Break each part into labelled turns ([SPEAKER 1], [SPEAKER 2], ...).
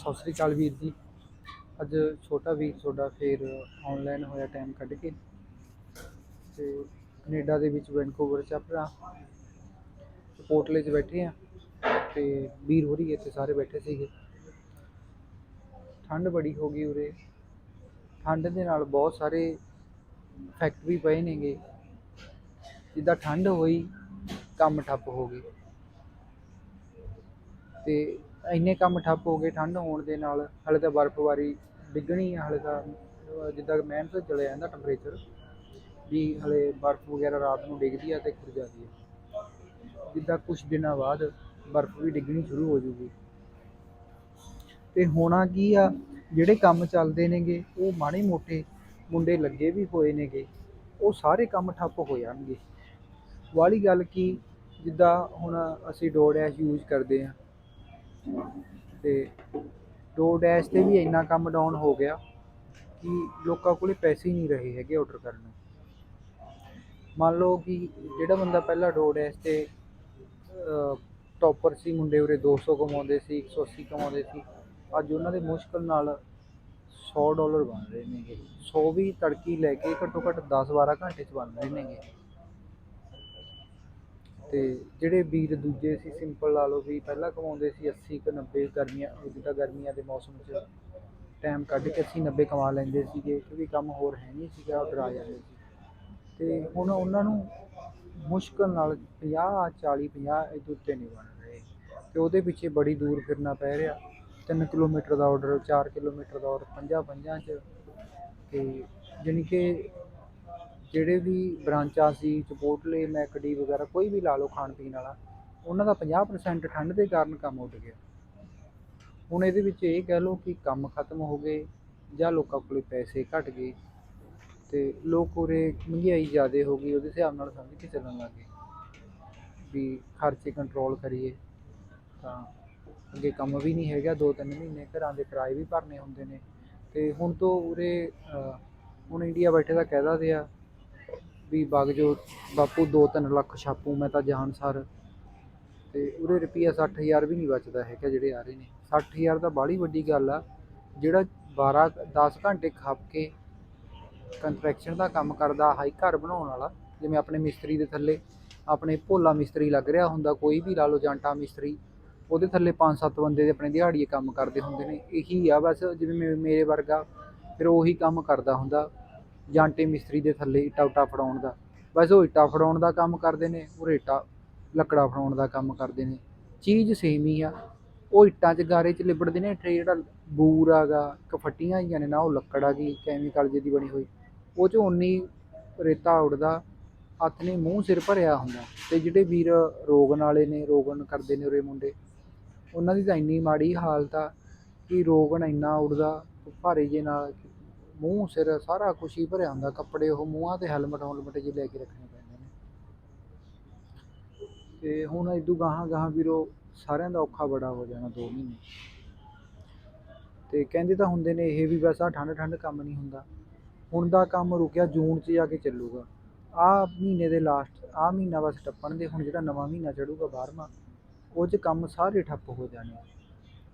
[SPEAKER 1] ਸਤਿ ਸ੍ਰੀ ਅਕਾਲ ਵੀਰ ਜੀ। ਅੱਜ ਛੋਟਾ ਵੀਰ ਤੁਹਾਡਾ ਫੇਰ ਆਨਲਾਈਨ ਹੋਇਆ ਟਾਈਮ ਕੱਢ ਕੇ ਤੇ ਕੈਨੇਡਾ ਦੇ ਵਿੱਚ ਵੈਨਕੂਵਰ ਚ ਆਪਣਾ ਪੋਰਟਲੇ 'ਚ ਬੈਠੇ ਆ ਤੇ ਵੀਰ ਹੋਰੀ ਇੱਥੇ ਸਾਰੇ ਬੈਠੇ ਸੀਗੇ। ਠੰਡ ਬੜੀ ਹੋ ਗਈ ਉਰੇ। ਠੰਡ ਦੇ ਨਾਲ ਬਹੁਤ ਸਾਰੇ ਇਫੈਕਟ ਵੀ ਪਏ ਨੇਗੇ। ਜਿੱਦਾਂ ਠੰਡ ਹੋਈ, ਕੰਮ ਠੱਪ ਹੋ ਗਏ। ਤੇ ਇੰਨੇ ਕੰਮ ਠੱਪ ਹੋ ਗਏ, ਠੰਡ ਹੋਣ ਦੇ ਨਾਲ, ਹਾਲੇ ਤਾਂ ਬਰਫ਼ਬਾਰੀ ਡਿੱਗਣੀ ਆ, ਹਾਲੇ ਤਾਂ, ਜਿੱਦਾਂ ਮਿਹਨਤ ਚਲੇ ਜਾਂਦਾ ਟੈਂਪਰੇਚਰ ਵੀ ਹਲੇ ਬਰਫ਼ ਵਗੈਰਾ ਰਾਤ ਨੂੰ ਡਿੱਗਦੀ ਆ ਤੇ ਖੁਰ ਜਾਂਦੀ ਆ। ਜਿੱਦਾਂ ਕੁਝ ਦਿਨਾਂ ਬਾਅਦ ਬਰਫ਼ ਵੀ ਡਿੱਗਣੀ ਸ਼ੁਰੂ ਹੋ ਜੂਗੀ। ਤੇ ਹੋਣਾ ਕੀ ਆ, ਜਿਹੜੇ ਕੰਮ ਚੱਲਦੇ ਨੇਗੇ, ਉਹ ਮਾੜੇ ਮੋਟੇ ਮੁੰਡੇ ਲੱਗੇ ਵੀ ਹੋਏ ਨੇਗੇ, ਉਹ ਸਾਰੇ ਕੰਮ ਠੱਪ ਹੋ ਜਾਣਗੇ। ਵਾਲੀ ਗੱਲ ਕੀ, ਜਿੱਦਾਂ ਹੁਣ ਅਸੀਂ ਡੋਰ ਡੋਡੈਸ਼ ਯੂਜ਼ ਕਰਦੇ ਆ ਤੇ ਦੋ ਡੈਸ਼ ਤੇ ਵੀ ਇੰਨਾ ਕੰਮ ਡਾਊਨ ਹੋ ਗਿਆ ਕਿ ਲੋਕਾਂ ਕੋਲੇ ਪੈਸੇ ਹੀ ਨਹੀਂ ਰਹੇ ਹੈਗੇ ਆਰਡਰ ਕਰਨ। ਨੂੰ ਮੰਨ ਲਓ ਕਿ ਜਿਹੜਾ ਬੰਦਾ ਪਹਿਲਾਂ ਦੋ ਡੈਸ਼ ਤੇ ਟੌਪਰ ਸੀ, ਮੁੰਡੇ ਉਰੇ 200 ਕਮਾਉਂਦੇ ਸੀ 180 ਕਮਾਉਂਦੇ ਸੀ, ਅੱਜ ਉਹਨਾਂ ਦੇ ਮੁਸ਼ਕਲ ਨਾਲ 100 ਡਾਲਰ ਬਣ ਰਹੇ ਨੇਗੇ। 100 ਵੀ ਤੜਕੀ ਲੈ ਕੇ ਘੱਟੋ ਘੱਟ 10 12 ਘੰਟੇ ਚ ਬਣ ਰਹੇ ਨੇਗੇ। ਤੇ ਜਿਹੜੇ ਵੀਰ ਦੂਜੇ ਸੀ ਸਿੰਪਲ ਲਾ ਲਓ ਵੀ ਪਹਿਲਾਂ ਕਮਾਉਂਦੇ ਸੀ 80 ਕੁ 90 ਗਰਮੀਆਂ ਜਿੱਦਾਂ ਗਰਮੀਆਂ ਦੇ ਮੌਸਮ 'ਚ ਟਾਈਮ ਕੱਢ ਕੇ 80 90 ਕਮਾ ਲੈਂਦੇ ਸੀਗੇ, ਕਿਉਂਕਿ ਕੰਮ ਹੋਰ ਹੈ ਨਹੀਂ ਸੀਗਾ ਆਰਡਰ ਆ ਜਾਂਦੇ ਸੀ। ਤੇ ਹੁਣ ਉਹਨਾਂ ਨੂੰ ਮੁਸ਼ਕਲ ਨਾਲ 50 40 50 ਇਹਦੇ ਉੱਤੇ ਨਹੀਂ ਬਣ ਰਹੇ। ਤੇ ਉਹਦੇ ਪਿੱਛੇ ਬੜੀ ਦੂਰ ਫਿਰਨਾ ਪੈ ਰਿਹਾ। 3 ਕਿਲੋਮੀਟਰ ਦਾ ਆਰਡਰ 4 ਕਿਲੋਮੀਟਰ ਦਾ ਆਰਡਰ 50 50 ਚ। ਤੇ ਜਾਣੀ ਕਿ ਜਿਹੜੇ ਵੀ ਬ੍ਰਾਂਚਾਂ ਸੀ, ਚਪੋਟਲੇ, ਮੈਕਡੀ ਵਗੈਰਾ, ਕੋਈ ਵੀ ਲਾ ਲਓ ਖਾਣ ਪੀਣ ਵਾਲਾ, ਉਹਨਾਂ ਦਾ 50% ਠੰਡ ਦੇ ਕਾਰਨ ਕੰਮ ਉੱਡ ਗਿਆ। ਹੁਣ ਇਹਦੇ ਵਿੱਚ ਇਹ ਕਹਿ ਲਓ ਕਿ ਕੰਮ ਖਤਮ ਹੋ ਗਏ ਜਾਂ ਲੋਕਾਂ ਕੋਲੇ ਪੈਸੇ ਘਟ ਗਏ ਤੇ ਲੋਕ ਉਰੇ ਮਹਿੰਗਾਈ ਜ਼ਿਆਦਾ ਹੋ ਗਈ, ਉਹਦੇ ਹਿਸਾਬ ਨਾਲ ਸਮਝ ਕੇ ਚੱਲਣ ਲੱਗ ਗਏ ਵੀ ਖਰਚੇ ਕੰਟਰੋਲ ਕਰੀਏ। ਤਾਂ ਅੱਗੇ ਕੰਮ ਵੀ ਨਹੀਂ ਹੈਗਾ ਦੋ ਤਿੰਨ ਮਹੀਨੇ ਘਰਾਂ ਦੇ ਕਿਰਾਏ ਵੀ ਭਰਨੇ ਹੁੰਦੇ ਨੇ। ਤੇ ਹੁਣ ਤੋਂ ਉਰੇ ਹੁਣ ਇੰਡੀਆ ਬੈਠੇ ਦਾ ਕਹਿਦਾ ਦਿੰਦੇ ਆ ਵੀ ਵਗ ਜੋ ਬਾਪੂ 2-3 ਲੱਖ ਛਾਪੂ, ਮੈਂ ਤਾਂ ਜਾਣ ਸਰ। ਤੇ ਉਹਦੇ ਰੁਪਈਆ 60000 ਵੀ ਨਹੀਂ ਬਚਦਾ ਹੈਗਾ ਜਿਹੜੇ ਆ ਰਹੇ ਨੇ। 60000 ਤਾਂ ਬਾਹਲੀ ਵੱਡੀ ਗੱਲ ਆ। ਜਿਹੜਾ 12 10 ਘੰਟੇ ਖੱਪ ਕੇ ਕੰਸਟਰਕਸ਼ਨ ਦਾ ਕੰਮ ਕਰਦਾ ਹਾਈ ਘਰ ਬਣਾਉਣ ਵਾਲਾ, ਜਿਵੇਂ ਆਪਣੇ ਮਿਸਤਰੀ ਦੇ ਥੱਲੇ ਆਪਣੇ ਭੋਲਾ ਮਿਸਤਰੀ ਲੱਗ ਰਿਹਾ ਹੁੰਦਾ, ਕੋਈ ਵੀ ਲਾ ਲਓ ਜਾਂਟਾ ਮਿਸਤਰੀ, ਉਹਦੇ ਥੱਲੇ 5-7 ਬੰਦੇ ਦੇ ਆਪਣੇ ਦਿਹਾੜੀਏ ਕੰਮ ਕਰਦੇ ਹੁੰਦੇ ਨੇ। ਇਹੀ ਆ ਬਸ, ਜਿਵੇਂ ਮੇ- ਮੇਰੇ ਵਰਗਾ, ਫਿਰ ਉਹੀ ਕੰਮ ਕਰਦਾ ਹੁੰਦਾ। ਜਾਂਟੇ ਮਿਸਤਰੀ ਦੇ ਥੱਲੇ ਇੱਟਾ ਉੱਟਾ ਫੜਾਉਣ ਦਾ। ਬਸ ਉਹ ਇੱਟਾ ਫੜਾਉਣ ਦਾ ਕੰਮ ਕਰਦੇ ਨੇ ਉਹ ਰੇਟਾ ਲੱਕੜਾ ਫੜਾਉਣ ਦਾ ਕੰਮ ਕਰਦੇ ਨੇ। ਚੀਜ਼ ਸੇਮ ਹੀ ਆ। ਉਹ ਇੱਟਾਂ 'ਚ ਗਾਰੇ 'ਚ ਲਿਬੜਦੇ ਨੇ ਤੇ ਜਿਹੜਾ ਬੂਰ ਆਗਾ ਕਫੱਟੀਆਂ ਆਈਆਂ ਨੇ ਨਾ, ਉਹ ਲੱਕੜ ਆ ਗਈ ਕੈਮੀਕਲ ਜਿਹੀ ਦੀ ਬਣੀ ਹੋਈ। ਉਹ 'ਚ ਉਨੀ ਰੇਤਾ ਉੱਡਦਾ, ਹੱਥ ਨੇ ਮੂੰਹ ਸਿਰ ਭਰਿਆ ਹੁੰਦਾ। ਤੇ ਜਿਹੜੇ ਵੀਰ ਰੋਗਨ ਵਾਲੇ ਨੇ, ਰੋਗਨ ਕਰਦੇ ਨੇ ਉਰੇ ਮੁੰਡੇ, ਉਹਨਾਂ ਦੀ ਤਾਂ ਇੰਨੀ ਮਾੜੀ ਹਾਲਤ ਆ ਕਿ ਰੋਗਨ ਇੰਨਾ ਉੱਡਦਾ, ਭਾਰੇ ਜੇ ਨਾਲ ਮੂੰਹ, ਸਿਰ ਸਾਰਾ ਕੁਛ ਹੀ ਭਰਿਆ ਹੁੰਦਾ, ਕੱਪੜੇ ਉਹ ਮੂੰਹਾਂ ਤੇ ਹੈਲਮਟ ਹੁਲਮਟ ਜਿਹੇ ਲੈ ਕੇ ਰੱਖਣੇ ਪੈਂਦੇ ਨੇ। ਤੇ ਹੁਣ ਇਦੂ ਗਾਹਾਂ ਗਾਹਾਂ ਵੀਰੋ ਸਾਰਿਆਂ ਦਾ ਔਖਾ ਬੜਾ ਹੋ ਜਾਣਾ 2 ਮਹੀਨੇ। ਤੇ ਕਹਿੰਦੇ ਤਾਂ ਹੁੰਦੇ ਨੇ ਇਹ ਵੀ ਵੈਸਾ ਠੰਡ ਠੰਡ ਕੰਮ ਨਹੀਂ ਹੁੰਦਾ। ਹੁਣ ਦਾ ਕੰਮ ਰੁਕਿਆ, ਜੂਨ 'ਚ ਜਾ ਕੇ ਚੱਲੂਗਾ। ਆਹ ਮਹੀਨੇ ਦੇ ਲਾਸਟ ਆਹ ਮਹੀਨਾ ਬਸ ਟੱਪਣ ਦੇ ਹੁਣ ਜਿਹੜਾ ਨਵਾਂ ਮਹੀਨਾ ਚੜੂਗਾ 12ਵਾਂ ਉਹ 'ਚ ਕੰਮ ਸਾਰੇ ਠੱਪ ਹੋ ਜਾਣੇ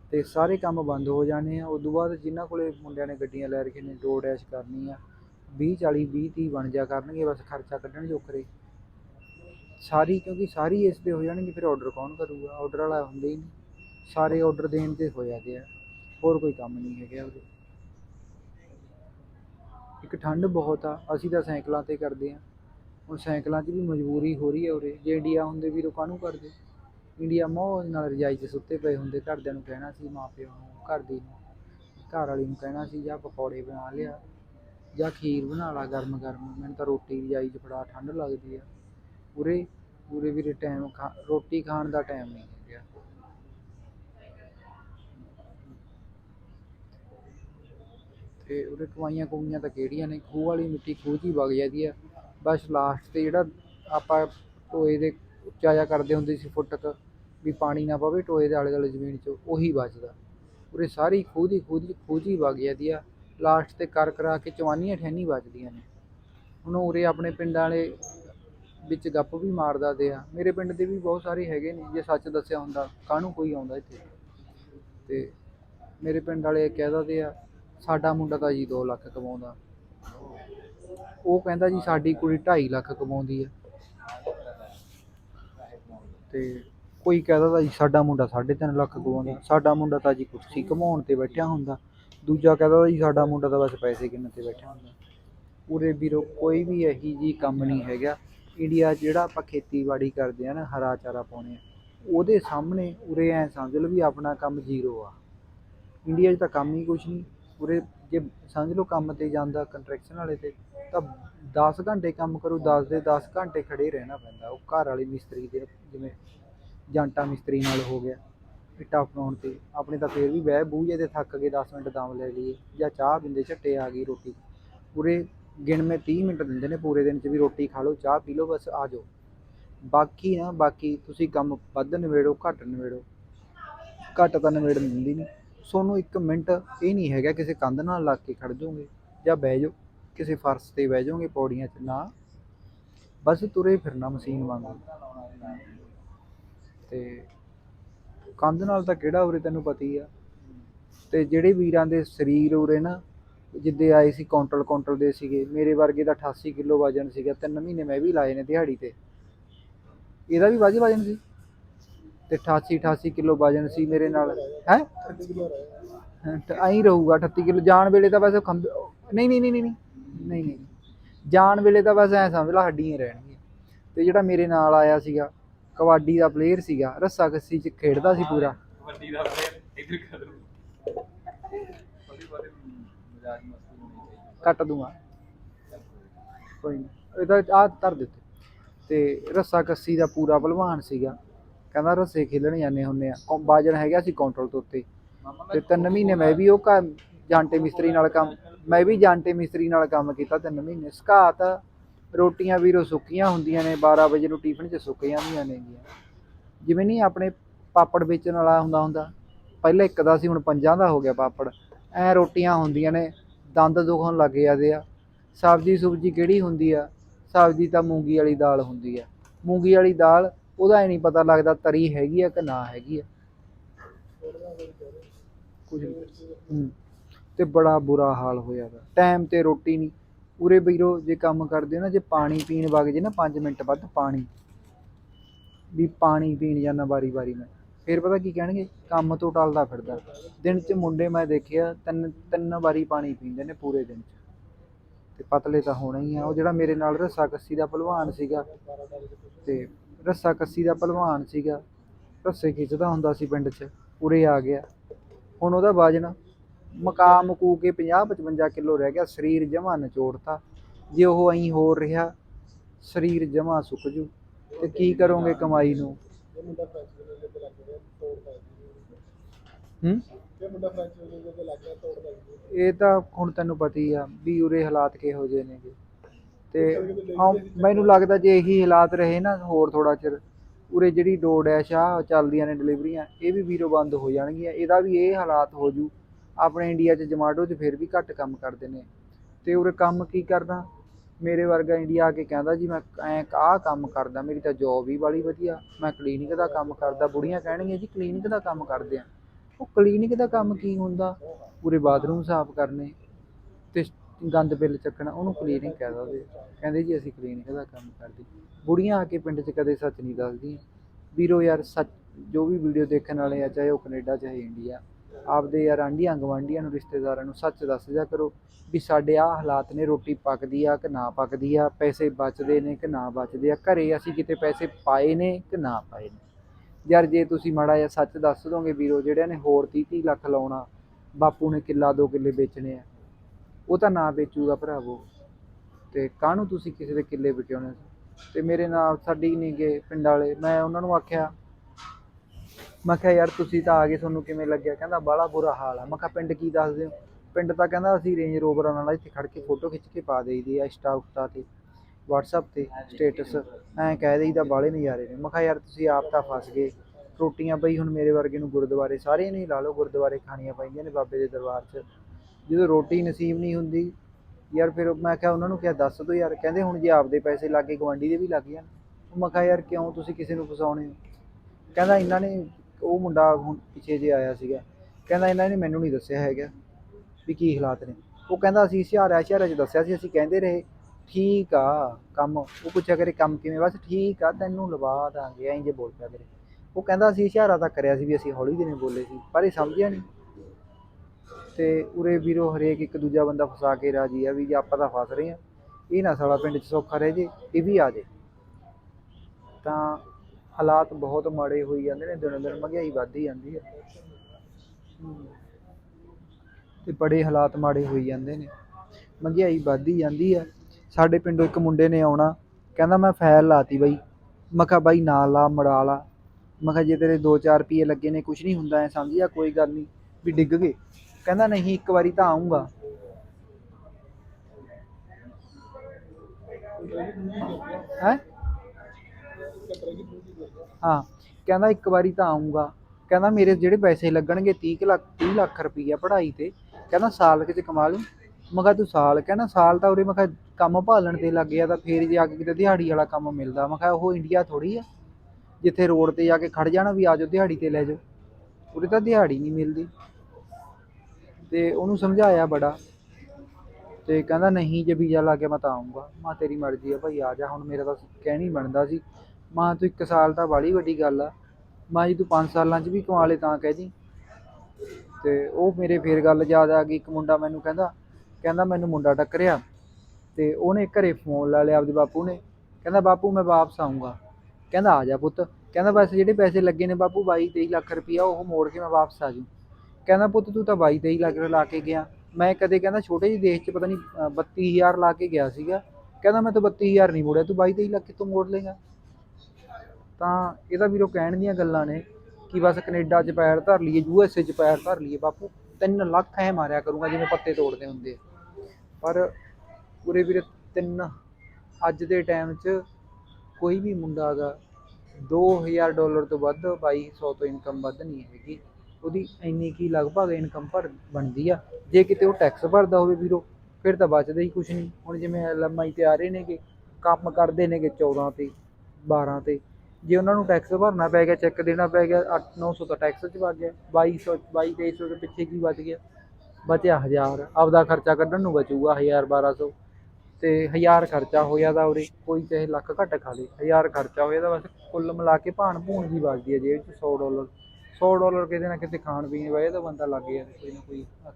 [SPEAKER 1] ਅਤੇ ਸਾਰੇ ਕੰਮ ਬੰਦ ਹੋ ਜਾਣੇ ਆ। ਉਦੋਂ ਬਾਅਦ ਜਿਨ੍ਹਾਂ ਕੋਲ ਮੁੰਡਿਆਂ ਨੇ ਗੱਡੀਆਂ ਲੈ ਰੱਖੀਆਂ ਨੇ ਡੋਰ ਡੈਸ਼ ਕਰਨੀ ਆ ਵੀਹ, ਚਾਲੀ, ਵੀਹ, ਤੀਹ ਬਣ ਜਾ ਕਰਨਗੇ, ਬਸ ਖਰਚਾ ਕੱਢਣ ਜੋਕਰੇ ਸਾਰੀ, ਕਿਉਂਕਿ ਸਾਰੀ ਇਸ ਤੇ ਹੋ ਜਾਣਗੇ, ਫਿਰ ਆਰਡਰ ਕੌਣ ਕਰੂਗਾ? ਆਰਡਰ ਵਾਲਾ ਹੁੰਦਾ ਹੀ ਨਹੀਂ। ਸਾਰੇ ਆਰਡਰ ਦੇਣ ਤੇ ਹੋਇਆ ਗਿਆ ਹੋਰ ਕੋਈ ਕੰਮ ਨਹੀਂ ਹੈਗਾ ਉਹਦੇ ਇੱਕ ਠੰਡ ਬਹੁਤ ਆ। ਅਸੀਂ ਤਾਂ ਸਾਈਕਲਾਂ ਤੇ ਕਰਦੇ ਆ। ਹੁਣ ਸਾਈਕਲਾਂ 'ਚ ਵੀ ਮਜਬੂਰੀ ਹੋ ਰਹੀ ਹੈ ਉਰੇ। ਜੇ ਇੰਡੀਆ ਹੁੰਦੇ ਵੀ ਕਾਹਨੂੰ ਕਰਦੇ? ਇੰਡੀਆ ਮੌਜ ਨਾਲ ਰਜਾਈ 'ਚ ਸੁੱਤੇ ਪਏ ਹੁੰਦੇ, ਘਰਦਿਆਂ ਨੂੰ ਕਹਿਣਾ ਸੀ ਮਾਂ ਪਿਓ ਨੂੰ, ਘਰ ਦੀ ਨੂੰ, ਘਰ ਵਾਲੀ ਨੂੰ ਕਹਿਣਾ ਸੀ, ਜਾਂ ਪਕੌੜੇ ਬਣਾ ਲਿਆ, ਜਾਂ ਖੀਰ ਬਣਾ ਲਾ ਗਰਮ ਗਰਮ ਮੈਨੂੰ ਤਾਂ ਰੋਟੀ ਰਜਾਈ 'ਚ ਫੜਾ ਠੰਡ ਲੱਗਦੀ ਆ। ਉਰੇ ਉਰੇ ਵੀਰੇ ਟਾਈਮ ਖਾ, ਰੋਟੀ ਖਾਣ ਦਾ ਟਾਈਮ ਨਹੀਂ ਹੈਗਾ। ਤੇ ਉਰੇ ਕਮਾਈਆਂ ਕਮਾਈਆਂ ਤਾਂ ਕਿਹੜੀਆਂ ਨੇ, ਖੂਹ ਵਾਲੀ ਮਿੱਟੀ ਖੂਹ 'ਚ ਹੀ ਵਗ ਜਾਂਦੀ ਆ। ਬਸ ਲਾਸਟ ਤੇ ਜਿਹੜਾ ਆਪਾਂ ਟੋਏ ਦੇ ਉੱਚਾ ਜਿਹਾ ਕਰਦੇ ਹੁੰਦੇ ਸੀ ਫੁੱਟ ਕੁ ਵੀ ਪਾਣੀ ਨਾ ਪਵੇ ਟੋਏ ਦੇ ਆਲੇ ਦੁਆਲੇ ਜ਼ਮੀਨ 'ਚ, ਉਹੀ ਬਚਦਾ। ਉਰੇ ਸਾਰੀ ਖੂਹ ਦੀ ਖੂਹ ਦੀ ਖੂਹ 'ਚ ਹੀ ਵਗ ਜਾਂਦੀ ਆ। ਲਾਸਟ ਤੇ ਕਰ ਕਰਾ ਕੇ ਚਵਾਨੀਆਂ ਠਹਿਨੀ ਬਚਦੀਆਂ ਨੇ। ਹੁਣ ਉਰੇ ਆਪਣੇ ਪਿੰਡਾਂ ਵਾਲੇ ਵਿੱਚ ਗੱਪ ਵੀ ਮਾਰਦਾ ਤੇ ਆ। ਮੇਰੇ ਪਿੰਡ ਦੇ ਵੀ ਬਹੁਤ ਸਾਰੇ ਹੈਗੇ ਨੇ, ਜੇ ਸੱਚ ਦੱਸਿਆ ਹੁੰਦਾ, ਕਾਹਨੂੰ ਕੋਈ ਆਉਂਦਾ ਇੱਥੇ? ਤੇ ਮੇਰੇ ਪਿੰਡ ਵਾਲੇ ਕਹਿ ਦਿੰਦੇ ਆ, ਸਾਡਾ ਮੁੰਡਾ ਤਾਂ ਜੀ 2 ਲੱਖ ਕਮਾਉਂਦਾ। ਉਹ ਕਹਿੰਦਾ ਜੀ, ਸਾਡੀ ਕੁੜੀ 2.5 ਲੱਖ ਕਮਾਉਂਦੀ ਆ। ਤੇ ਕੋਈ ਕਹਿ ਤਾਂ ਜੀ, ਸਾਡਾ ਮੁੰਡਾ 3.5 ਲੱਖ ਕਮਾਉਂਦਾ, ਸਾਡਾ ਮੁੰਡਾ ਤਾਂ ਜੀ ਕੁਰਸੀ ਘਮਾਉਣ ਤੇ ਬੈਠਿਆ ਹੁੰਦਾ। ਦੂਜਾ ਕਹਿੰਦਾ ਤਾਂ ਜੀ, ਸਾਡਾ ਮੁੰਡਾ ਤਾਂ ਬਸ ਪੈਸੇ ਗਿਣਨ ਤੇ ਬੈਠਿਆ ਹੁੰਦਾ। ਉਰੇ ਵੀਰੋ, ਕੋਈ ਵੀ ਇਹੀ ਜੀ ਕੰਮ ਨਹੀਂ ਹੈਗਾ। ਇੰਡੀਆ ਜਿਹੜਾ ਆਪਾਂ ਖੇਤੀਬਾੜੀ ਕਰਦੇ ਆ ਨਾ, ਹਰਾ ਚਾਰਾ ਪਾਉਣੇ ਆ, ਉਹਦੇ ਸਾਹਮਣੇ ਉਰੇ ਐ ਸਮਝ ਲਓ ਵੀ ਆਪਣਾ ਕੰਮ ਜ਼ੀਰੋ ਆ। ਇੰਡੀਆ 'ਚ ਤਾਂ ਕੰਮ ਹੀ ਕੁਛ ਨਹੀਂ। ਉਰੇ ਜੇ ਸਮਝ ਲਓ ਕੰਮ ਤੇ ਜਾਂਦਾ ਕੰਟਰੈਕਸ਼ਨ ਵਾਲੇ ਤੇ, ਤਾਂ 10 ਘੰਟੇ ਕੰਮ ਕਰੂ 10 ਦੇ 10 ਘੰਟੇ ਖੜੇ ਰਹਿਣਾ ਪੈਂਦਾ। ਉਹ ਘਰ ਵਾਲੀ ਮਿਸਤਰੀ ਦੇ ਜਿਵੇਂ ਜਾਂਟਾ ਮਿਸਤਰੀ ਨਾਲ ਹੋ ਗਿਆ, ਇੱਟਾਂ ਪਾਉਣ ਤੇ। ਆਪਣੇ ਤਾਂ ਫੇਰ ਵੀ ਬਹਿ ਬੂਝੇ ਤੇ ਥੱਕ ਕੇ 10 ਮਿੰਟ ਦਮ ਲੈ ਲਈਏ, ਜਾਂ ਚਾਹ ਪੀਂਦੇ ਝੱਟੇ ਆ ਗਈ ਰੋਟੀ। ਪੂਰੇ ਗਿਣਵੇਂ 30 ਮਿੰਟ ਦਿੰਦੇ ਨੇ ਪੂਰੇ ਦਿਨ 'ਚ ਵੀ ਰੋਟੀ ਖਾ ਲਓ, ਚਾਹ ਪੀ ਲਓ, ਬਸ ਆ ਜਾਓ। ਬਾਕੀ ਨਾ, ਬਾਕੀ ਤੁਸੀਂ ਕੰਮ ਵੱਧ ਨਿਬੇੜੋ, ਘੱਟ ਨਿਬੇੜੋ। ਘੱਟ ਤਾਂ ਨਿਬੇੜ ਦਿੰਦੀ ਨਹੀਂ ਸੋਨੂੰ ਇੱਕ ਮਿੰਟ ਇਹ ਨਹੀਂ ਹੈਗਾ ਕਿਸੇ ਕੰਧ ਨਾਲ ਲੱਗ ਕੇ ਖੜ ਜਾਓਗੇ, ਜਾਂ ਬਹਿ ਜਾਓ, ਕਿਸੇ ਫਰਸ਼ ਤੇ ਬਹਿ ਜਾਓਗੇ ਪੌੜੀਆਂ 'ਚ। ਨਾ। ਬਸ ਤੁਰੇ ਫਿਰਨਾ ਮਸ਼ੀਨ ਵਾਂਗੂ। ਤੇ ਕੰਧ ਨਾਲ ਤਾਂ ਕਿਹੜਾ ਉਰੇ ਤੈਨੂੰ ਪਤਾ ਹੀ ਆ? ਤੇ ਜਿਹੜੇ ਵੀਰਾਂ ਦੇ ਸਰੀਰ ਉਰੇ ਨਾ, ਜਿੱਦੇ ਆਏ ਸੀ ਕੁਆਂਟਲ ਕੁਆਂਟਲ ਦੇ ਸੀਗੇ, ਮੇਰੇ ਵਰਗੇ ਦਾ 88 ਕਿਲੋ ਵਜਨ ਸੀਗਾ, ਤਿੰਨ ਮਹੀਨੇ ਮੈਂ ਵੀ ਲਾਏ ਨੇ ਦਿਹਾੜੀ ਤੇ। ਇਹਦਾ ਵੀ ਵਾਜib ਵਜਨ ਸੀ? ਤੇ 88 88 ਕਿਲੋ ਵਜਨ ਸੀ ਮੇਰੇ ਨਾਲ। ਹੈ? ਐਂ ਰਹੂਗਾ 38 ਕਿਲੋ। ਜਾਣ ਵੇਲੇ ਤਾਂ ਵੈਸੇ ਖੰਭ ਨਹੀਂ ਨਹੀਂ ਨਹੀਂ ਨਹੀਂ ਨਹੀਂ ਨਹੀਂ ਨਹੀਂ। ਜਾਣ ਵੇਲੇ ਤਾਂ ਬਸ ਐ ਸਮਝ ਲਾ ਹੱਡੀਆਂ ਹੀ ਰਹਿਣਗੀਆਂ। ਤੇ ਜਿਹੜਾ ਮੇਰੇ ਨਾਲ ਆਇਆ ਸੀਗਾ ਕਬੱਡੀ ਦਾ ਪਲੇਅਰ ਸੀਗਾ ਰੱਸਾ ਕੱਸੀ ਚ ਖੇਡਦਾ ਸੀ ਪੂਰਾ।
[SPEAKER 2] ਵੱਡੀ ਦਾ ਫੇਰ ਇਧਰ ਕਰ
[SPEAKER 1] ਕੱਟ ਦੂੰਗਾ। ਕੋਈ ਨਹੀਂ ਇਹ ਤਾਂ ਆ ਧਰ ਦਿੱਤੇ। ਤੇ ਰੱਸਾ ਕੱਸੀ ਦਾ ਪੂਰਾ ਭਲਵਾਨ ਸੀਗਾ। ਕਹਿੰਦਾ ਰੱਸੇ ਖੇਲਣ ਜਾਂਦੇ ਹੁੰਨੇ ਆ। ਬਾਜਣ ਹੈਗਾ ਸੀ ਕਾਊਂਟਰ ਤੋਂ ਉੱਤੇ। ਤੇ ਤਿੰਨ ਮਹੀਨੇ ਮੈਂ ਵੀ ਉਹ ਘਰ ਜਾਂਟੇ ਮਿਸਤਰੀ ਨਾਲ ਕੰਮ ਮੈਂ ਵੀ ਜਾਂਟੇ ਮਿਸਤਰੀ ਨਾਲ ਕੰਮ ਕੀਤਾ ਤਿੰਨ ਮਹੀਨੇ। ਸਕਾਤ ਰੋਟੀਆਂ ਵੀਰੋ ਸੁੱਕੀਆਂ ਹੁੰਦੀਆਂ ਨੇ 12 ਵਜੇ ਨੂੰ ਟਿਫਨ 'ਚ ਸੁੱਕ ਜਾਂਦੀਆਂ ਨੇਗੀਆਂ ਜਿਵੇਂ ਨਹੀਂ ਆਪਣੇ ਪਾਪੜ ਵੇਚਣ ਵਾਲਾ ਹੁੰਦਾ ਹੁੰਦਾ, ਪਹਿਲਾਂ ਇੱਕ ਦਾ ਸੀ, ਹੁਣ ਪੰਜਾਂ ਦਾ ਹੋ ਗਿਆ ਪਾਪੜ। ਐ ਰੋਟੀਆਂ ਹੁੰਦੀਆਂ ਨੇ, ਦੰਦ ਦੁਖਣ ਲੱਗ ਜਾਂਦੇ ਆ। ਸਬਜ਼ੀ ਸੁਬਜੀ ਕਿਹੜੀ ਹੁੰਦੀ ਆ? ਸਬਜ਼ੀ ਤਾਂ ਮੂੰਗੀ ਵਾਲੀ ਦਾਲ ਹੁੰਦੀ ਆ। ਮੂੰਗੀ ਵਾਲੀ ਦਾਲ, ਉਹਦਾ ਹੀ ਨਹੀਂ ਪਤਾ ਲੱਗਦਾ ਤਰੀ ਹੈਗੀ ਆ ਕਿ ਨਾ ਹੈਗੀ ਆ। ਕੁਝ ਹੂੰ, ਤੇ ਬੜਾ ਬੁਰਾ ਹਾਲ ਹੋਇਆ ਵਾ। ਟਾਈਮ ਤੇ ਰੋਟੀ ਨਹੀਂ। ਉਰੇ ਵੀਰੋ ਜੇ ਕੰਮ ਕਰਦੇ ਹੋ ਨਾ, ਜੇ ਪਾਣੀ ਪੀਣ ਵਗ ਜੇ ਨਾ 5 ਮਿੰਟ ਵੱਧ ਪਾਣੀ, ਵੀ ਪਾਣੀ ਪੀਣ ਜਾਂਦਾ ਵਾਰੀ ਵਾਰੀ ਮੈਂ, ਫਿਰ ਪਤਾ ਕੀ ਕਹਿਣਗੇ, ਕੰਮ ਤੋਂ ਟਲਦਾ ਫਿਰਦਾ। ਦਿਨ 'ਚ ਮੁੰਡੇ ਮੈਂ ਦੇਖਿਆ, ਤਿੰਨ ਤਿੰਨ ਵਾਰੀ ਪਾਣੀ ਪੀਂਦੇ ਨੇ ਪੂਰੇ ਦਿਨ 'ਚ। ਤੇ ਪਤਲੇ ਤਾਂ ਹੋਣਾ ਹੀ ਆ। ਉਹ ਜਿਹੜਾ ਮੇਰੇ ਨਾਲ ਰੱਸਾ ਕੱਸੀ ਦਾ ਪਹਿਲਵਾਨ ਸੀਗਾ, ਤੇ ਰੱਸਾ ਕੱਸੀ ਦਾ ਪਹਿਲਵਾਨ ਸੀਗਾ, ਰੱਸੇ ਖਿੱਚਦਾ ਹੁੰਦਾ ਸੀ ਪਿੰਡ 'ਚ, ਉਰੇ ਆ ਗਿਆ। ਹੁਣ ਉਹਦਾ ਵਜਨ ਮਕਾ ਮਕੂ ਕੇ 50 55 ਕਿਲੋ ਰਹਿ ਗਿਆ ਸਰੀਰ ਜਮਾ ਨਿਚੋੜਤਾ। ਜੇ ਉਹ ਐਂ ਹੋਰ ਰਿਹਾ ਸਰੀਰ ਜਮਾ ਸੁੱਕ ਜੂ। ਤੇ ਕੀ ਕਰੋਗੇ ਕਮਾਈ ਨੂੰ? ਹੂੰ? ਇਹ ਤਾਂ ਹੁਣ ਤੈਨੂੰ ਪਤਾ ਹੀ ਆ ਵੀ ਉਰੇ ਹਾਲਾਤ ਕਿਹੋ ਜਿਹੇ ਨੇਗੇ। ਤੇ ਹਾਂ, ਮੈਨੂੰ ਲੱਗਦਾ ਜੇ ਇਹੀ ਹਾਲਾਤ ਰਹੇ ਨਾ ਹੋਰ ਥੋੜਾ ਚਿਰ ਉਰੇ ਜਿਹੜੀ ਡੋ ਡੈਸ਼ ਆ ਚੱਲਦੀਆਂ ਨੇ ਡਿਲੀਵਰੀਆਂ ਇਹ ਵੀ ਵੀਰੋ ਬੰਦ ਹੋ ਜਾਣਗੀਆਂ। ਇਹਦਾ ਵੀ ਇਹ ਹਾਲਾਤ ਹੋ ਜੂ ਆਪਣੇ ਇੰਡੀਆ 'ਚ ਜਮਾਟੋ 'ਚ ਫਿਰ ਵੀ ਘੱਟ ਕੰਮ ਕਰਦੇ ਨੇ। ਤੇ ਉਰੇ ਕੰਮ ਕੀ ਕਰਦਾ? ਮੇਰੇ ਵਰਗਾ ਇੰਡੀਆ ਆ ਕੇ ਕਹਿੰਦਾ ਜੀ, ਮੈਂ ਐਂ ਆਹ ਕੰਮ ਕਰਦਾ, ਮੇਰੀ ਤਾਂ ਜੋਬ ਹੀ ਵਾਲੀ ਵਧੀਆ। ਮੈਂ ਕਲੀਨਿਕ ਦਾ ਕੰਮ ਕਰਦਾ, ਬੁੜੀਆਂ ਕਹਿਣਗੀਆਂ ਜੀ ਕਲੀਨਿਕ ਦਾ ਕੰਮ ਕਰਦੇ ਆ। ਉਹ ਕਲੀਨਿਕ ਦਾ ਕੰਮ ਕੀ ਹੁੰਦਾ? ਪੂਰੇ ਬਾਥਰੂਮ ਸਾਫ਼ ਕਰਨੇ ਤੇ ਗੰਦ ਬਿੱਲ ਚੱਕਣਾ, ਉਹਨੂੰ ਕਲੀਨਿਕ ਕਹਿ ਦਿੰਦੇ ਕਹਿੰਦੇ ਜੀ, ਅਸੀਂ ਕਲੀਨਿਕ ਦਾ ਕੰਮ ਕਰਦੇ। ਬੁੜੀਆਂ ਆ ਕੇ ਪਿੰਡ 'ਚ ਕਦੇ ਸੱਚ ਨਹੀਂ ਦੱਸਦੀਆਂ। ਵੀਰੋ ਯਾਰ, ਸੱਚ, ਜੋ ਵੀ ਵੀਡੀਓ ਦੇਖਣ ਵਾਲੇ ਆ, ਚਾਹੇ ਉਹ ਕੈਨੇਡਾ, ਚਾਹੇ ਇੰਡੀਆ ਆਪਦੇ ਯਾਰ ਆਂਢੀਆਂ ਗਵਾਂਢੀਆਂ ਨੂੰ, ਰਿਸ਼ਤੇਦਾਰਾਂ ਨੂੰ ਸੱਚ ਦੱਸ ਜਾ ਕਰੋ ਵੀ ਸਾਡੇ ਆਹ ਹਾਲਾਤ ਨੇ, ਰੋਟੀ ਪੱਕਦੀ ਆ ਕਿ ਨਾ ਪੱਕਦੀ ਆ, ਪੈਸੇ ਬਚਦੇ ਨੇ ਕਿ ਨਾ ਬਚਦੇ ਆ, ਘਰੇ ਅਸੀਂ ਕਿਤੇ ਪੈਸੇ ਪਾਏ ਨੇ ਕਿ ਨਾ ਪਾਏ ਨੇ? ਯਾਰ ਜੇ ਤੁਸੀਂ ਮਾੜਾ ਜਿਹਾ ਸੱਚ ਦੱਸ ਦੋਗੇ ਵੀਰੋ, ਜਿਹੜਿਆਂ ਨੇ ਹੋਰ 30 30 ਲੱਖ ਲਾਉਣਾ, ਬਾਪੂ ਨੇ ਕਿੱਲਾ ਦੋ ਕਿੱਲੇ ਵੇਚਣੇ ਆ, ਉਹ ਤਾਂ ਨਾ ਵੇਚੂਗਾ ਭਰਾਵੋ। ਤੇ ਕਾਹਨੂੰ ਤੁਸੀਂ ਕਿਸੇ ਦੇ ਕਿੱਲੇ ਵਿਕਿਆਉਣੇ? ਤੇ ਮੇਰੇ ਨਾਲ ਸਾਡੀ ਨਹੀਂ ਗਏ ਪਿੰਡ ਵਾਲੇ, ਮੈਂ ਉਹਨਾਂ ਨੂੰ ਆਖਿਆ ਮੈਂ ਕਿਹਾ ਯਾਰ ਤੁਸੀਂ ਤਾਂ ਆ ਗਏ ਤੁਹਾਨੂੰ ਕਿਵੇਂ ਲੱਗਿਆ? ਕਹਿੰਦਾ ਬਾਹਲਾ ਬੁਰਾ ਹਾਲ ਆ। ਮੈਂ ਕਿਹਾ ਪਿੰਡ ਕੀ ਦੱਸਦੇ ਹੋ? ਪਿੰਡ ਤਾਂ ਕਹਿੰਦਾ ਅਸੀਂ ਰੇਂਜ ਰੋਵਰਾਂ ਨਾਲ ਇੱਥੇ ਖੜ ਕੇ ਫੋਟੋ ਖਿੱਚ ਕੇ ਪਾ ਦੇਈਦੀ ਆ ਇੰਸਟਾ ਉਸਟਾ ਤੇ WhatsApp ਤੇ ਸਟੇਟਸ ਐਂ ਕਹਿ ਦੇਈਦਾ ਬਾਹਲੇ ਨਜ਼ਾਰੇ ਨੇ। ਮੈਂ ਕਿਹਾ ਯਾਰ ਤੁਸੀਂ ਆਪ ਤਾਂ ਫਸ ਗਏ। ਰੋਟੀਆਂ ਬਈ ਹੁਣ ਮੇਰੇ ਵਰਗੇ ਨੂੰ ਗੁਰਦੁਆਰੇ ਸਾਰੇ ਨਹੀਂ ਲਾ ਲਓ ਗੁਰਦੁਆਰੇ ਖਾਣੀਆਂ ਪੈਂਦੀਆਂ ਨੇ ਬਾਬੇ ਦੇ ਦਰਬਾਰ 'ਚ। ਜਦੋਂ ਰੋਟੀ ਨਸੀਬ ਨਹੀਂ ਹੁੰਦੀ ਯਾਰ ਫਿਰ ਮੈਂ ਕਿਹਾ ਉਹਨਾਂ ਨੂੰ ਕਿਹਾ ਦੱਸ ਦਿਓ ਯਾਰ। ਕਹਿੰਦੇ ਹੁਣ ਜੇ ਆਪਦੇ ਪੈਸੇ ਲੱਗ ਗਏ ਗਵਾਂਢੀ ਦੇ ਵੀ ਲੱਗ ਜਾਣ। ਮੈਂ ਕਿਹਾ ਯਾਰ ਕਿਉਂ ਤੁਸੀਂ ਕਿਸੇ ਨੂੰ ਫਸਾਉਣੇ ਹੋ? ਕਹਿੰਦਾ ਇਹਨਾਂ ਨੇ ਉਹ ਮੁੰਡਾ ਹੁਣ ਪਿੱਛੇ ਜੇ ਆਇਆ ਸੀਗਾ, ਕਹਿੰਦਾ ਇਹਨਾਂ ਨੇ ਮੈਨੂੰ ਨਹੀਂ ਦੱਸਿਆ ਹੈਗਾ ਵੀ ਕੀ ਹਾਲਾਤ ਨੇ। ਉਹ ਕਹਿੰਦਾ ਅਸੀਂ ਹੁਸ਼ਿਆਰਾ ਹੁਸ਼ਿਆਰਾ 'ਚ ਦੱਸਿਆ ਸੀ, ਅਸੀਂ ਕਹਿੰਦੇ ਰਹੇ, ਠੀਕ ਆ ਕੰਮ। ਉਹ ਪੁੱਛਿਆ ਕਰੇ, ਕੰਮ ਕਿਵੇਂ? ਬਸ ਠੀਕ ਆ, ਤੈਨੂੰ ਲਵਾ ਦਾਂਗੇ। ਐਂ ਜੇ ਬੋਲ ਪਿਆ ਕਰੇ। ਉਹ ਕਹਿੰਦਾ ਅਸੀਂ ਹੁਸ਼ਿਆਰਾ ਤਾਂ ਕਰਿਆ ਸੀ ਵੀ ਅਸੀਂ ਹੌਲੀ ਦਿਨੇ ਬੋਲੇ ਸੀ, ਪਰ ਇਹ ਸਮਝਿਆ ਨਹੀਂ ਤੇ ਉਰੇ ਵੀਰੋ ਹਰੇਕ ਇੱਕ ਦੂਜਾ ਬੰਦਾ ਫਸਾ ਕੇ ਰਾਜੀ ਆ ਵੀ ਜੇ ਆਪਾਂ ਤਾਂ ਫਸ ਰਹੇ ਆ, ਇਹ ਨਾ ਸਾਲਾ ਪਿੰਡ 'ਚ ਸੌਖਾ ਰਹਿ ਜੇ, ਇਹ ਵੀ ਆ ਜੇ। ਤਾਂ ਹਾਲਾਤ ਬਹੁਤ ਮਾੜੇ ਹੋਈ ਜਾਂਦੇ ਨੇ, ਦਿਨੋਂ ਦਿਨ ਮਹਿੰਗਾਈ ਵੱਧਦੀ ਜਾਂਦੀ ਹੈ। ਤੇ ਬੜੇ ਹਾਲਾਤ ਮਾੜੇ ਹੋਈ ਜਾਂਦੇ ਨੇ। ਮਹਿੰਗਾਈ ਵੱਧਦੀ ਜਾਂਦੀ ਹੈ। ਸਾਡੇ ਪਿੰਡੋਂ ਇੱਕ ਮੁੰਡੇ ਨੇ ਆਉਣਾ, ਕਹਿੰਦਾ ਮੈਂ ਫੈਲ ਲਾਤੀ ਬਾਈ। ਮੈਂ ਕਿਹਾ ਬਾਈ ਨਾ ਲਾ ਮੜਾ ਲਾ ਮੈਂ ਕਿਹਾ ਜੇ ਤੇਰੇ 2-4 ਰੁਪਏ ਲੱਗੇ ਨੇ ਕੁਝ ਨਹੀਂ ਹੁੰਦਾ, ਐ ਸਮਝਿਆ ਕੋਈ ਗੱਲ ਨਹੀਂ, ਵੀ ਡਿੱਗ ਗਏ। ਕਹਿੰਦਾ ਨਹੀਂ, ਇੱਕ ਵਾਰੀ ਤਾਂ ਆਉਂਗਾ ਹੈ? ਹਾਂ। ਕਹਿੰਦਾ ਇੱਕ ਵਾਰੀ ਤਾਂ ਆਉਂਗਾ ਕਹਿੰਦਾ ਮੇਰੇ ਜਿਹੜੇ ਪੈਸੇ ਲੱਗਣਗੇ 30 ਕੁ ਲੱਖ 30 ਲੱਖ ਰੁਪਈਆ ਪੜ੍ਹਾਈ ਤੇ। ਕਹਿੰਦਾ ਸਾਲ ਕਿਤੇ ਕਮਾ ਲੂੰ ਮੈਂ ਕਿਹਾ ਤੂੰ ਸਾਲ, ਕਹਿੰਦਾ ਸਾਲ ਤਾਂ ਉਰੇ ਮੈਂ ਕਿਹਾ ਕੰਮ ਭਾਲਣ ਤੇ ਲੱਗ ਗਿਆ ਤਾਂ ਫੇਰ ਜਾ ਕੇ ਕਿਤੇ ਦਿਹਾੜੀ ਵਾਲਾ ਕੰਮ ਮਿਲਦਾ। ਮੈਂ ਕਿਹਾ ਉਹ ਇੰਡੀਆ ਥੋੜੀ ਆ। ਜਿੱਥੇ ਰੋਡ ਤੇ ਜਾ ਕੇ ਖੜ ਜਾਣਾ ਵੀ ਆ ਜਾਓ, ਦਿਹਾੜੀ ਤੇ ਲੈ ਜਾਓ। ਉਰੇ ਤਾਂ ਦਿਹਾੜੀ ਨਹੀਂ ਮਿਲਦੀ। ਤੇ ਉਹਨੂੰ ਸਮਝਾਇਆ ਬੜਾ। ਤੇ ਕਹਿੰਦਾ ਨਹੀਂ ਜੇ ਵੀਜ਼ਾ ਲਾ ਕੇ ਮੈਂ ਤਾਂ ਆਉਂਗਾ ਮਾਂ ਤੇਰੀ ਮਰਜ਼ੀ ਆ ਭਾਈ, ਆ ਜਾ। ਹੁਣ ਮੇਰਾ ਤਾਂ ਕਹਿਣੀ ਬਣਦਾ ਸੀ। ਮਾਂ ਤੂੰ ਇੱਕ ਸਾਲ ਤਾਂ ਬਾਲੀ ਵੱਡੀ ਗੱਲ ਆ। ਮਾਂ ਜੀ ਤੂੰ 5 ਸਾਲਾਂ 'ਚ ਵੀ ਕਮਾ ਲੇ ਤਾਂ ਕਹਿ ਜੀ ਤੇ ਉਹ ਮੇਰੇ ਫੇਰ ਗੱਲ ਯਾਦ ਆ ਗਈ। ਇੱਕ ਮੁੰਡਾ ਮੈਨੂੰ ਕਹਿੰਦਾ ਕਹਿੰਦਾ ਮੈਨੂੰ ਮੁੰਡਾ ਟੱਕਰਿਆ। ਤੇ ਉਹਨੇ ਘਰੇ ਫੋਨ ਲਾ ਲਿਆ ਆਪਦੇ ਬਾਪੂ ਨੇ। ਕਹਿੰਦਾ ਬਾਪੂ ਮੈਂ ਵਾਪਸ ਆਉਂਗਾ ਕਹਿੰਦਾ ਆ ਜਾ ਪੁੱਤ। ਕਹਿੰਦਾ ਬਸ ਜਿਹੜੇ ਪੈਸੇ ਲੱਗੇ ਨੇ ਬਾਪੂ 22 23 ਲੱਖ ਰੁਪਈਆ ਉਹ ਮੋੜ ਕੇ ਮੈਂ ਵਾਪਸ ਆ ਜੂ ਕਹਿੰਦਾ ਪੁੱਤ ਤੂੰ ਤਾਂ 22 23 ਲੱਖ ਲਾ ਕੇ ਗਿਆ। ਮੈਂ ਕਦੇ ਕਹਿੰਦਾ ਛੋਟੇ ਜਿਹੇ ਦੇਸ਼ 'ਚ ਪਤਾ ਨਹੀਂ ਅ, 32000 ਲਾ ਕੇ ਗਿਆ ਸੀਗਾ। ਕਹਿੰਦਾ ਮੈਂ ਤਾਂ 32000 ਨਹੀਂ ਮੋੜਿਆ। ਤੂੰ 22 23 ਲੱਖ ਕਿੱਥੋਂ ਮੋੜ ਲੇਗਾ ਤਾਂ ਇਹ ਤਾਂ ਵੀਰੋ ਕਹਿਣ ਦੀਆਂ ਗੱਲਾਂ ਨੇ ਕਿ ਬਸ ਕੈਨੇਡਾ 'ਚ ਪੈਰ ਧਰ ਲਈਏ, ਯੂ ਐਸ ਏ 'ਚ ਪੈਰ ਧਰ ਲਈਏ, ਬਾਪੂ। 3 ਲੱਖ ਐ ਮਾਰਿਆ ਕਰੂੰਗਾ ਜਿਵੇਂ ਪੱਤੇ ਤੋੜਦੇ ਹੁੰਦੇ ਪਰ ਉਰੇ ਵੀਰੇ ਤਿੰਨ, ਅੱਜ ਦੇ ਟਾਈਮ 'ਚ ਕੋਈ ਵੀ ਮੁੰਡਾ ਗਾ 2000 ਡਾਲਰ ਤੋਂ ਵੱਧ 2200 ਤੋਂ ਇਨਕਮ ਵੱਧ ਨਹੀਂ ਹੈਗੀ। ਉਹਦੀ ਇੰਨੀ ਕੀ ਲਗਭਗ ਇਨਕਮ ਭਰ ਬਣਦੀ ਆ। ਜੇ ਕਿਤੇ ਉਹ ਟੈਕਸ ਭਰਦਾ ਹੋਵੇ ਵੀਰੋ, ਫਿਰ ਤਾਂ ਬਚਦਾ ਹੀ ਕੁਝ ਨਹੀਂ। ਹੁਣ ਜਿਵੇਂ ਐਲਐਮਆਈ ਤੇ ਆ ਰਹੇ ਨੇਗੇ, ਕੰਮ ਕਰਦੇ ਨੇਗੇ 14 ਤੇ 12 ਤੇ। ਜੇ ਉਹਨਾਂ ਨੂੰ ਟੈਕਸ ਭਰਨਾ ਪੈ ਗਿਆ ਚੈੱਕ ਦੇਣਾ ਪੈ ਗਿਆ 8 900 ਤਾਂ ਟੈਕਸ 'ਚ ਵਗ ਗਿਆ। 2200 22 2300 ਦੇ ਪਿੱਛੇ ਕੀ ਬਚ ਗਿਆ? ਬਚਿਆ 1000 ਆਪਦਾ ਖਰਚਾ ਕੱਢਣ ਨੂੰ ਬਚੂਗਾ 1000 1200 ਤੇ 1000 ਖਰਚਾ ਹੋਇਆ ਤਾਂ ਉਰੇ, ਕੋਈ ਚਾਹੇ ਲੱਖ ਘੱਟ ਖਾ ਲੇ। 1000 ਖਰਚਾ ਹੋਇਆ ਤਾਂ ਬਸ ਕੁੱਲ ਮਿਲਾ ਕੇ ਭਾਣ ਭੂਣ ਦੀ ਬਚਦੀ ਹੈ ਜੇਬ 'ਚ 100 ਡਾਲਰ। 100 ਡਾਲਰ ਕਿਤੇ ਨਾ ਕਿਤੇ ਖਾਣ ਪੀਣ ਵਾਲੇ ਤਾਂ ਬੰਦਾ ਲੱਗ ਗਿਆ, ਕੋਈ ਨਾ ਕੋਈ ਆ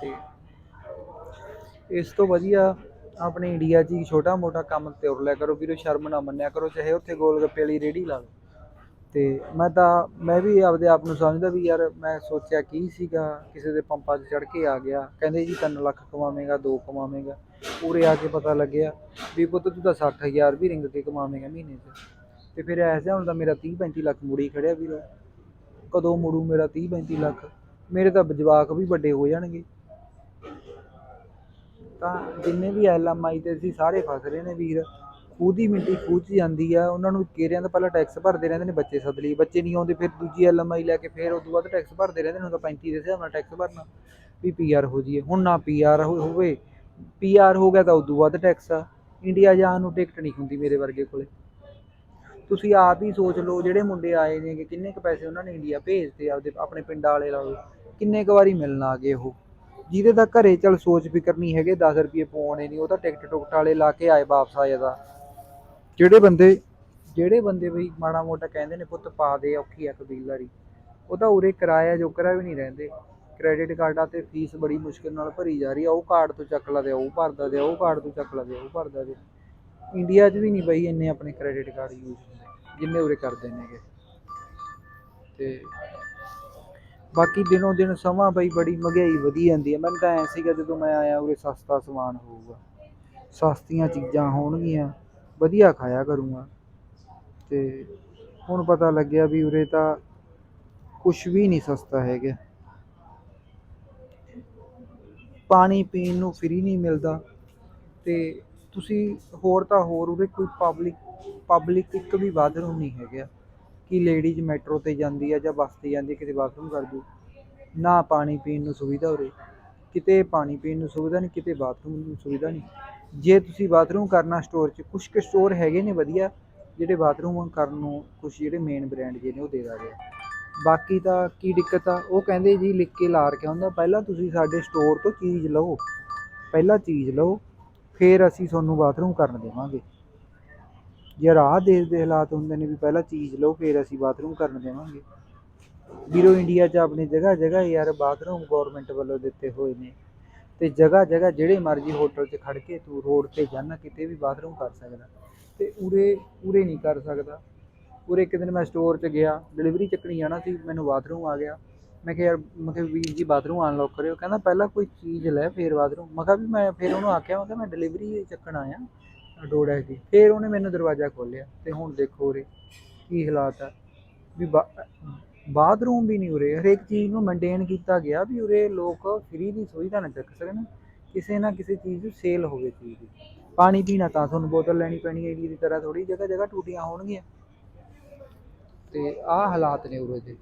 [SPEAKER 1] ਤੇ ਇਸ ਤੋਂ ਵਧੀਆ ਆਪਣੇ ਇੰਡੀਆ 'ਚ ਹੀ ਛੋਟਾ ਮੋਟਾ ਕੰਮ ਤੁਰ ਲਿਆ ਕਰੋ, ਵੀਰੋ, ਸ਼ਰਮ ਨਾ ਮੰਨਿਆ ਕਰੋ, ਚਾਹੇ ਉੱਥੇ ਗੋਲ ਗੱਪੇ ਵਾਲੀ ਰੇੜੀ ਲਾ ਲਓ। ਤੇ ਮੈਂ ਤਾਂ, ਮੈਂ ਵੀ ਆਪਦੇ ਆਪ ਨੂੰ ਸਮਝਦਾ ਵੀ ਯਾਰ, ਮੈਂ ਸੋਚਿਆ ਕੀ ਸੀਗਾ, ਕਿਸੇ ਦੇ ਪੰਪਾਂ 'ਚ ਚੜ ਕੇ ਆ ਗਿਆ। ਕਹਿੰਦੇ ਜੀ 3 ਲੱਖ ਕਮਾਵੇਂਗਾ 2 ਕਮਾਵੇਂਗਾ। ਪੂਰੇ ਆ ਕੇ ਪਤਾ ਲੱਗਿਆ ਵੀ ਪੁੱਤ ਤੂੰ ਤਾਂ 60000 ਵੀ ਰਿੰਗ ਕੇ ਕਮਾਵੇਂਗਾ ਮਹੀਨੇ 'ਚ। ਤੇ ਫਿਰ ਐਸਾ ਹੁਣ ਤਾਂ ਮੇਰਾ 30 35 ਲੱਖ ਮੁੜੀ ਖੜਿਆ ਵੀਰੋ। ਕਦੋਂ ਮੁੜੂ ਮੇਰਾ 30 35 ਲੱਖ? ਮੇਰੇ ਤਾਂ ਜਵਾਕ ਵੀ ਵੱਡੇ ਹੋ ਜਾਣਗੇ। ਤਾਂ ਜਿੰਨੇ ਵੀ ਐਲਐਮਆਈ ਤੇ ਸੀ, ਸਾਰੇ ਫਸ ਰਹੇ ਨੇ ਵੀਰ। ਖੂਹ ਦੀ ਮਿੰਟੀ ਖੂਹ 'ਚ ਜਾਂਦੀ ਆ, ਉਹਨਾਂ ਨੂੰ ਕੇਰਿਆਂ ਦਾ ਪਹਿਲਾਂ ਟੈਕਸ ਭਰਦੇ ਰਹਿੰਦੇ ਨੇ ਬੱਚੇ ਸੱਦ ਲਈ। ਬੱਚੇ ਨਹੀਂ ਆਉਂਦੇ, ਫਿਰ ਦੂਜੀ ਐਲਐਮਆਈ ਲੈ ਕੇ ਫਿਰ ਉਸ ਤੋਂ ਬਾਅਦ ਟੈਕਸ ਭਰਦੇ ਰਹਿੰਦੇ ਨੇ, ਹੁਣ ਤਾਂ 35 ਦੇ ਹਿਸਾਬ ਨਾਲ ਟੈਕਸ ਭਰਨਾ। ਵੀ ਪੀਆਰ ਹੋ ਜੀਏ ਹੁਣ ਨਾ ਪੀਆਰ ਹੋਵੇ। ਪੀਆਰ ਹੋ ਗਿਆ ਤਾਂ ਉਸ ਤੋਂ ਬਾਅਦ ਟੈਕਸ ਆ। ਇੰਡੀਆ ਜਾਣ ਨੂੰ ਟਿਕਟ ਨਹੀਂ ਹੁੰਦੀ ਮੇਰੇ ਵਰਗੇ ਕੋਲੇ। ਤੁਸੀਂ ਆਪ ਹੀ ਸੋਚ ਲਓ, ਜਿਹੜੇ ਮੁੰਡੇ ਆਏ ਨੇ ਕਿ ਕਿੰਨੇ ਕੁ ਪੈਸੇ ਉਹਨਾਂ ਨੇ ਇੰਡੀਆ ਭੇਜਤੇ ਆਪਦੇ, ਆਪਣੇ ਪਿੰਡ ਵਾਲੇ ਲਾ ਲਓ। ਕਿੰਨੇ ਕੁ ਵਾਰੀ ਮਿਲਣ ਆ ਗਏ ਉਹ। ਜਿਹਦੇ ਤਾਂ ਘਰੇ ਚੱਲ ਸੋਚ ਫਿਕਰ ਨਹੀਂ ਹੈਗੇ 10 ਰੁਪਏ ਪਾਉਣੇ ਨਹੀਂ, ਉਹ ਤਾਂ ਟਿਕਟ ਟੁਕਟ ਵਾਲੇ ਲਾ ਕੇ ਆਏ ਵਾਪਸ ਆ ਜਾਂਦਾ। ਜਿਹੜੇ ਬੰਦੇ ਜਿਹੜੇ ਬੰਦੇ ਵੀ ਮਾੜਾ ਮੋਟਾ ਕਹਿੰਦੇ ਨੇ, ਪੁੱਤ ਪਾ ਦੇ, ਔਖੀ ਆ ਕਬੀਲਦਾਰੀ। ਉਹ ਤਾਂ ਉਰੇ ਕਿਰਾਇਆ ਜੋਕਰਾ ਵੀ ਨਹੀਂ ਰਹਿੰਦੇ। ਕ੍ਰੈਡਿਟ ਕਾਰਡਾਂ ਤੇ ਫੀਸ ਬੜੀ ਮੁਸ਼ਕਿਲ ਨਾਲ ਭਰੀ ਜਾ ਰਹੀ ਆ। ਉਹ ਕਾਰਡ ਤੋਂ ਚੱਕ ਲਾ ਦੇ, ਉਹ ਭਰਦਾ ਦੇ, ਉਹ ਕਾਰਡ ਤੋਂ ਚੱਕ ਲਾ ਦੇ, ਉਹ ਭਰਦਾ ਦੇ। ਇੰਡੀਆ 'ਚ ਵੀ ਨਹੀਂ ਬਈ ਇੰਨੇ ਆਪਣੇ ਕ੍ਰੈਡਿਟ ਕਾਰਡ ਯੂਜ਼ ਹੁੰਦੇ, ਜਿੰਨੇ ਉਰੇ ਕਰਦੇ ਨੇਗੇ। ਤੇ ਬਾਕੀ ਦਿਨੋਂ ਦਿਨ ਸਮਾਂ ਬਈ ਬੜੀ ਮਹਿੰਗਾਈ ਵਧੀ ਜਾਂਦੀ ਹੈ। ਮੈਨੂੰ ਤਾਂ ਐ ਸੀਗਾ ਜਦੋਂ ਮੈਂ ਆਇਆ ਉਰੇ ਸਸਤਾ ਸਮਾਨ ਹੋਊਗਾ। ਸਸਤੀਆਂ ਚੀਜ਼ਾਂ ਹੋਣਗੀਆਂ, ਵਧੀਆ ਖਾਇਆ ਕਰੂੰਗਾ। ਤੇ ਹੁਣ ਪਤਾ ਲੱਗਿਆ ਵੀ ਉਰੇ ਤਾਂ ਕੁਝ ਵੀ ਨਹੀਂ ਸਸਤਾ ਹੈਗਾ। ਪਾਣੀ ਪੀਣ ਨੂੰ ਫ੍ਰੀ ਨਹੀਂ ਮਿਲਦਾ। ਤੇ ਤੁਸੀਂ ਹੋਰ ਤਾਂ ਹੋਰ ਉਰੇ ਕੋਈ ਪਬਲਿਕ ਪਬਲਿਕ ਇੱਕ ਵੀ ਬਾਥਰੂਮ ਨਹੀਂ ਹੈਗਾ। ਕਿ ਲੇਡੀਜ਼ ਮੈਟਰੋ ਤੇ ਜਾਂਦੀ ਆ ਜਾਂ ਬੱਸ ਤੇ ਜਾਂਦੀ ਆ, ਕਿਤੇ ਬਾਥਰੂਮ ਕਰ ਦੂ, ਨਾ ਪਾਣੀ ਪੀਣ ਨੂੰ ਸੁਵਿਧਾ ਉਰੇ ਕਿਤੇ ਪਾਣੀ ਪੀਣ ਨੂੰ ਸੁਵਿਧਾ ਨਹੀਂ, ਕਿਤੇ ਬਾਥਰੂਮ ਨੂੰ ਸੁਵਿਧਾ ਨਹੀਂ। ਜੇ ਤੁਸੀਂ ਬਾਥਰੂਮ ਕਰਨਾ ਸਟੋਰ 'ਚ ਕੁਝ ਕੁ ਸਟੋਰ ਹੈਗੇ ਨੇ ਵਧੀਆ, ਜਿਹੜੇ ਬਾਥਰੂਮ ਕਰਨ ਨੂੰ ਕੁਝ ਜਿਹੜੇ ਮੇਨ ਬ੍ਰਾਂਡ ਜੇ ਨੇ ਉਹ ਦੇ ਦਿੰਦੇ ਆ ਬਾਕੀ ਤਾਂ ਕੀ ਦਿੱਕਤ ਆ, ਉਹ ਕਹਿੰਦੇ ਜੀ ਲਿਖ ਕੇ ਲਾ ਰੱਖਿਆ ਹੁੰਦਾ, ਪਹਿਲਾਂ ਤੁਸੀਂ ਸਾਡੇ ਸਟੋਰ ਤੋਂ ਚੀਜ਼ ਲਓ, ਪਹਿਲਾਂ ਚੀਜ਼ ਲਓ, ਫਿਰ ਅਸੀਂ ਤੁਹਾਨੂੰ ਬਾਥਰੂਮ ਕਰਨ ਦੇਵਾਂਗੇ। ਯਾਰ ਆਹ ਦੇਸ਼ ਦੇ ਹਾਲਾਤ ਹੁੰਦੇ ਨੇ ਵੀ ਪਹਿਲਾਂ ਚੀਜ਼ ਲਓ, ਫਿਰ ਅਸੀਂ ਬਾਥਰੂਮ ਕਰਨ ਦੇਵਾਂਗੇ। ਵੀਰੋ ਇੰਡੀਆ 'ਚ ਆਪਣੀ ਜਗ੍ਹਾ ਜਗ੍ਹਾ ਯਾਰ, ਬਾਥਰੂਮ ਗਵਰਨਮੈਂਟ ਵੱਲੋਂ ਦਿੱਤੇ ਹੋਏ ਨੇ। ਤੇ ਜਗ੍ਹਾ ਜਗ੍ਹਾ ਜਿਹੜੇ ਮਰਜ਼ੀ ਹੋਟਲ 'ਚ ਖੜ ਕੇ ਤੂੰ ਰੋਡ ਤੇ ਜਾਣਾ ਕਿਤੇ ਵੀ ਬਾਥਰੂਮ ਕਰ ਸਕਦਾ। ਤੇ ਉਰੇ ਉਰੇ ਨਹੀਂ ਕਰ ਸਕਦਾ। ਉਰੇ ਇੱਕ ਦਿਨ ਮੈਂ ਸਟੋਰ 'ਚ ਗਿਆ ਡਿਲੀਵਰੀ ਚੱਕਣੀ ਜਾਣਾ ਸੀ, ਮੈਨੂੰ ਬਾਥਰੂਮ ਆ ਗਿਆ। ਮੈਂ ਕਿਹਾ ਯਾਰ, ਮੈਂ ਕਿਹਾ ਵੀਰ ਜੀ ਬਾਥਰੂਮ ਅਨਲੌਕ ਕਰਿਓ। ਕਹਿੰਦਾ ਪਹਿਲਾਂ ਕੋਈ ਚੀਜ਼ ਲੈ, ਫਿਰ ਬਾਥਰੂਮ। ਮੈਂ ਕਿਹਾ ਵੀ ਮੈਂ ਫਿਰ ਉਹਨੂੰ ਆਖਿਆ, ਮੈਂ ਕਿਹਾ ਮੈਂ ਡਿਲੀਵਰੀ ਚੱਕਣ ਆਇਆ। ਡੋੜਾ ਦੀ ਫਿਰ ਉਹਨੇ ਮੈਨੂੰ ਦਰਵਾਜ਼ਾ ਖੋਲ੍ਹਿਆ ਤੇ ਹੁਣ ਦੇਖੋ ਉਰੇ ਕੀ ਹਾਲਾਤ ਆ। ਵੀ ਬਾਥਰੂਮ ਵੀ ਨਹੀਂ ਉਰੇ। ਹਰੇਕ ਚੀਜ਼ ਨੂੰ ਮੇਨਟੇਨ ਕੀਤਾ ਗਿਆ ਵੀ ਉਰੇ ਲੋਕ ਫ੍ਰੀ ਦੀ ਸੁਵਿਧਾ ਨਾ ਚੱਕ ਸਕਣ। ਕਿਸੇ ਨਾ ਕਿਸੇ ਚੀਜ਼ ਦੀ ਸੇਲ ਹੋਵੇ ਚੀਜ਼ ਦੀ। ਪਾਣੀ ਪੀਣਾ ਤਾਂ ਤੁਹਾਨੂੰ ਬੋਤਲ ਲੈਣੀ ਪੈਣੀ ਹੈ ਦੀ ਤਰ੍ਹਾਂ ਥੋੜੀ ਜਗ੍ਹਾ ਜਗ੍ਹਾ ਟੂਟੀਆਂ ਹੋਣਗੀਆਂ। ਤੇ ਆਹ ਹਾਲਾਤ ਨੇ ਉਰੇ ਦੇ।